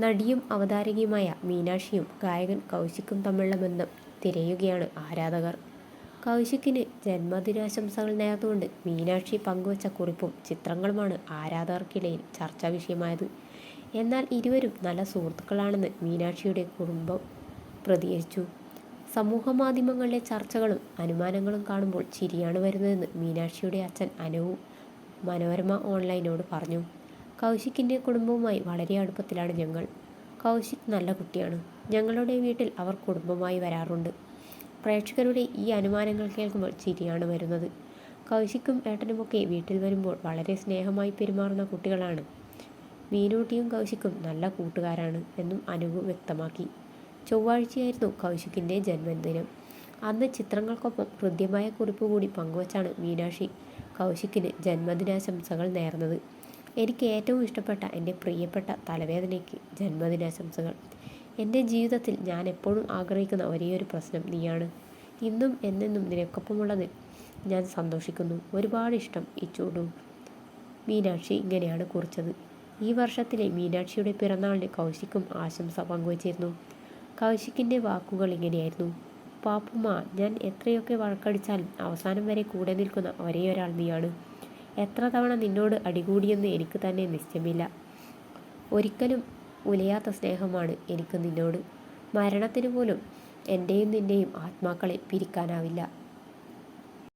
നടിയും അവതാരകയുമായ മീനാക്ഷിയും ഗായകൻ കൗശിക്കും തമ്മിലുള്ള ബന്ധം തിരയുകയാണ് ആരാധകർ. കൗശിക്കിന് ജന്മദിനാശംസകൾ നേർന്നുകൊണ്ട് മീനാക്ഷി പങ്കുവച്ച കുറിപ്പും ചിത്രങ്ങളുമാണ് ആരാധകർക്കിടയിൽ ചർച്ചാ വിഷയമായത്. എന്നാൽ ഇരുവരും നല്ല സുഹൃത്തുക്കളാണെന്ന് മീനാക്ഷിയുടെ കുടുംബം പ്രതികരിച്ചു സമൂഹ മാധ്യമങ്ങളിലെ ചർച്ചകളും അനുമാനങ്ങളും കാണുമ്പോൾ ചിരിയാണ് വരുന്നതെന്ന് മീനാക്ഷിയുടെ അച്ഛൻ അനുവും മനോരമ ഓൺലൈനോട് പറഞ്ഞു. കൗശിക്കിന്റെ കുടുംബവുമായി വളരെ അടുപ്പത്തിലാണ് ഞങ്ങൾ. കൗശിക് നല്ല കുട്ടിയാണ്. ഞങ്ങളുടെ വീട്ടിൽ അവർ കുടുംബമായി വരാറുണ്ട്. പ്രേക്ഷകരുടെ ഈ അനുമാനങ്ങൾ കേൾക്കുമ്പോൾ ചിരിയാണ് വരുന്നത്. കൗശിക്കും ഏട്ടനുമൊക്കെ വീട്ടിൽ വരുമ്പോൾ വളരെ സ്നേഹമായി പെരുമാറുന്ന കുട്ടികളാണ്. മീനൂട്ടിയും കൗശിക്കും നല്ല കൂട്ടുകാരാണ് എന്നും അനുവ് വ്യക്തമാക്കി. ചൊവ്വാഴ്ചയായിരുന്നു കൗശിക്കിന്റെ ജന്മദിനം. അന്ന് ചിത്രങ്ങൾക്കൊപ്പം ഹൃദ്യമായ കുറിപ്പ് കൂടി പങ്കുവച്ചാണ് മീനാക്ഷി കൗശിക്കിന് ജന്മദിനാശംസകൾ നേർന്നത്. എനിക്ക് ഏറ്റവും ഇഷ്ടപ്പെട്ട എന്റെ പ്രിയപ്പെട്ട തലവേദനയ്ക്ക് ജന്മദിനാശംസകൾ. എന്റെ ജീവിതത്തിൽ ഞാൻ എപ്പോഴും ആഗ്രഹിക്കുന്ന ഒരേയൊരു പ്രശ്നം നീയാണ്. ഇന്നും എന്നെന്നും നിനക്കൊപ്പമുള്ളതിൽ ഞാൻ സന്തോഷിക്കുന്നു. ഒരുപാട് ഇഷ്ടം ഇച്ചൂടു മീനാക്ഷി ഇങ്ങനെയാണ് കുറിച്ചത്. ഈ വർഷത്തിലെ മീനാക്ഷിയുടെ പിറന്നാളിന് കൗശിക്കും ആശംസ പങ്കുവച്ചിരുന്നു. കൗശിക്കിന്റെ വാക്കുകൾ ഇങ്ങനെയായിരുന്നു. പാപ്പുമ്മ ഞാൻ എത്രയൊക്കെ വഴക്കടിച്ചാലും അവസാനം വരെ കൂടെ നിൽക്കുന്ന ഒരേയൊരാൾ നീയാണ്. എത്ര തവണ നിന്നോട് അടികൂടിയെന്ന് എനിക്ക് തന്നെ നിശ്ചയമില്ല. ഒരിക്കലും ഉലയാത്ത സ്നേഹമാണ് എനിക്ക് നിന്നോട്. മരണത്തിന് പോലും എന്റെയും നിന്റെയും ആത്മാക്കളെ പിരിക്കാനാവില്ല.